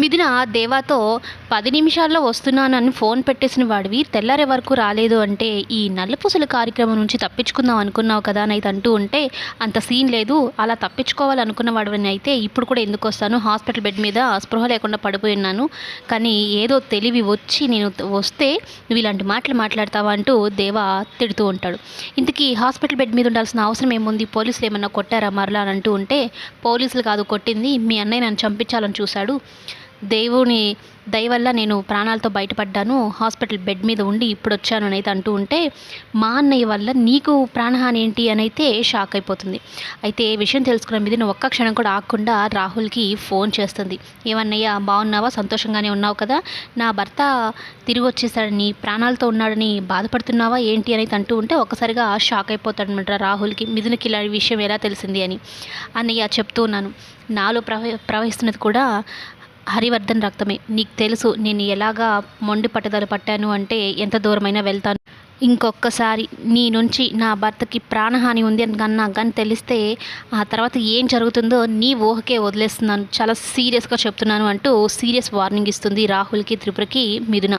మిథున దేవాతో పది నిమిషాల్లో వస్తున్నానని ఫోన్ పెట్టేసిన వాడివి తెల్లారే వరకు రాలేదు అంటే ఈ నల్లపూసల కార్యక్రమం నుంచి తప్పించుకుందాం అనుకున్నావు కదా అని అంటూ ఉంటే అంత సీన్ లేదు అలా తప్పించుకోవాలనుకున్న వాడిని అయితే ఇప్పుడు కూడా ఎందుకు వస్తాను హాస్పిటల్ బెడ్ మీద స్పృహ లేకుండా పడిపోయి ఉన్నాను. కానీ ఏదో తెలివి వచ్చి నేను వస్తే నువ్వు ఇలాంటి మాటలు మాట్లాడతావా అంటూ దేవా తిడుతూ ఉంటాడు. ఇంతకీ హాస్పిటల్ బెడ్ మీద ఉండాల్సిన అవసరం ఏముంది? పోలీసులు ఏమన్నా కొట్టారా మరలా అని అంటూ ఉంటే పోలీసులు కాదు కొట్టింది మీ అన్నయ్య నన్ను చంపించాలని చూశాడు. దేవుని దయవల్ల నేను ప్రాణాలతో బయటపడ్డాను హాస్పిటల్ బెడ్ మీద ఉండి ఇప్పుడు వచ్చాను అని అయితే అంటూ ఉంటే మా అన్నయ్య వల్ల నీకు ప్రాణహాని ఏంటి అని అయితే షాక్ అయిపోతుంది. అయితే విషయం తెలుసుకున్న మీద నువ్వు ఒక్క క్షణం కూడా ఆగకుండా రాహుల్కి ఫోన్ చేస్తుంది. ఏమన్నయ్య బాగున్నావా సంతోషంగానే ఉన్నావు కదా? నా భర్త తిరిగి వచ్చేసాడని ప్రాణాలతో ఉన్నాడని బాధపడుతున్నావా? ఏంటి అని అంటూ ఉంటే ఒక్కసారిగా షాక్ అయిపోతాడనమాట రాహుల్కి. మిథునకి ఇలా విషయం ఎలా తెలిసింది అని. అన్నయ్య చెప్తూ ఉన్నాను. నాలో ప్రవ ప్రవహిస్తున్నది కూడా హరివర్ధన్ రక్తమే. నీకు తెలుసు నేను ఎలాగా మొండి పట్టుదల పట్టాను అంటే ఎంత దూరమైనా వెళ్తాను. ఇంకొకసారి నీ నుంచి నా భర్తకి ప్రాణహాని ఉంది అని కన్నా కానీ తెలిస్తే ఆ తర్వాత ఏం జరుగుతుందో నీ ఊహకే వదిలేస్తున్నాను. చాలా సీరియస్గా చెప్తున్నాను అంటూ సీరియస్ వార్నింగ్ ఇస్తుంది రాహుల్కి త్రిపురకి మిథున.